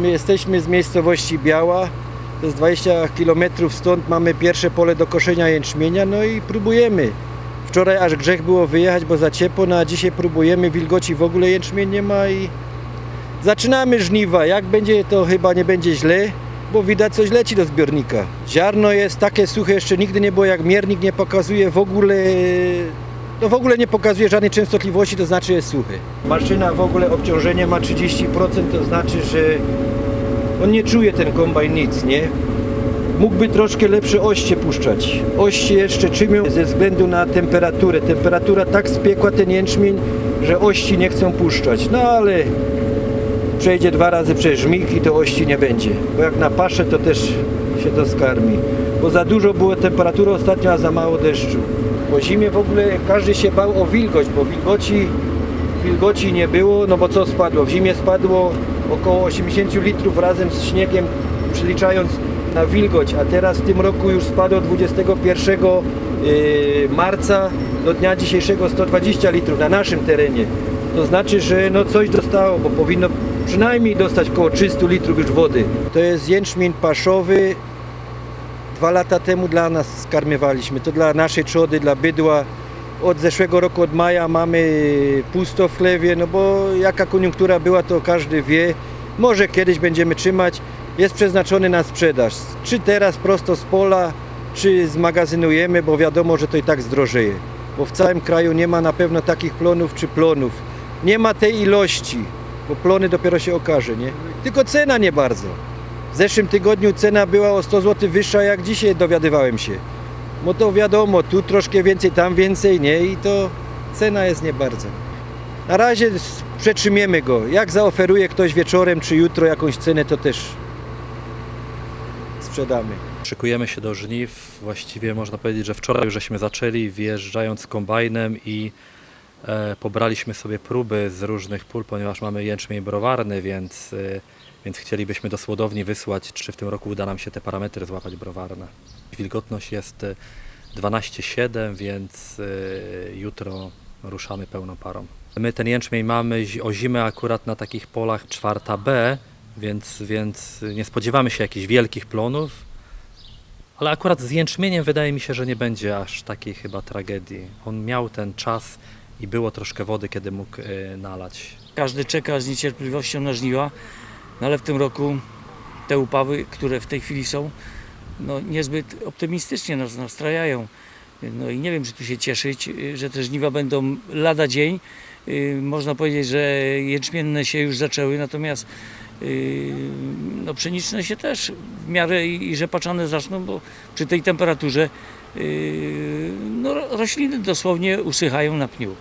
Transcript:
My jesteśmy z miejscowości Biała, to jest 20 km stąd, mamy pierwsze pole do koszenia jęczmienia, no i próbujemy. Wczoraj aż grzech było wyjechać, bo za ciepło, no a dzisiaj próbujemy, wilgoci w ogóle jęczmień nie ma i zaczynamy żniwa. Jak będzie, to chyba nie będzie źle, bo widać coś leci do zbiornika. Ziarno jest takie suche, jeszcze nigdy nie było, jak miernik nie pokazuje w ogóle, no w ogóle nie pokazuje żadnej częstotliwości, to znaczy jest suchy. Maszyna w ogóle obciążenie ma 30%, to znaczy, że on nie czuje ten kombajn nic, nie? Mógłby troszkę lepsze oście puszczać. Oście jeszcze czymią ze względu na temperaturę. Temperatura tak spiekła ten jęczmień, że ości nie chcą puszczać. No ale przejdzie dwa razy przez żmik i to ości nie będzie. Bo jak na paszę to też się to skarmi. Bo za dużo było temperatury ostatnio, a za mało deszczu. Po zimie w ogóle każdy się bał o wilgoć, bo wilgoci, wilgoci nie było, no bo co spadło? W zimie spadło około 80 litrów razem z śniegiem, przeliczając na wilgoć, a teraz w tym roku już spadło 21 yy, marca do dnia dzisiejszego 120 litrów na naszym terenie. To znaczy, że no coś dostało, bo powinno przynajmniej dostać około 300 litrów już wody. To jest jęczmień paszowy. Dwa lata temu dla nas skarmiewaliśmy. To dla naszej trzody, dla bydła. Od zeszłego roku, od maja mamy pusto w chlewie, no bo jaka koniunktura była, to każdy wie. Może kiedyś będziemy trzymać. Jest przeznaczony na sprzedaż. Czy teraz prosto z pola, czy zmagazynujemy, bo wiadomo, że to i tak zdrożeje. Bo w całym kraju nie ma na pewno takich plonów czy plonów. Nie ma tej ilości, bo plony dopiero się okaże, nie? Tylko cena nie bardzo. W zeszłym tygodniu cena była o 100 zł wyższa jak dzisiaj dowiadywałem się. Bo to wiadomo, tu troszkę więcej, tam więcej, nie? I to cena jest nie bardzo. Na razie przetrzymiemy go. Jak zaoferuje ktoś wieczorem czy jutro jakąś cenę, to też sprzedamy. Szykujemy się do żniw. Właściwie można powiedzieć, że wczoraj już żeśmy zaczęli wjeżdżając kombajnem i pobraliśmy sobie próby z różnych pól, ponieważ mamy jęczmień browarny, więc, e, więc chcielibyśmy do słodowni wysłać, czy w tym roku uda nam się te parametry złapać browarne. Wilgotność jest e, 12,7, więc e, jutro ruszamy pełną parą. My ten jęczmień mamy o zimę akurat na takich polach czwarta B, więc, więc nie spodziewamy się jakichś wielkich plonów, ale akurat z jęczmieniem wydaje mi się, że nie będzie aż takiej chyba tragedii. On miał ten czas i było troszkę wody, kiedy mógł e, nalać. Każdy czeka z niecierpliwością na żniwa, no ale w tym roku te upawy, które w tej chwili są, no niezbyt optymistycznie nas nastrajają. No i nie wiem, czy tu się cieszyć, y, że te żniwa będą lada dzień. Y, Można powiedzieć, że jęczmienne się już zaczęły, natomiast no pszeniczne się też w miarę i i rzepaczane zaczną, bo przy tej temperaturze y, no, rośliny dosłownie usychają na pniu.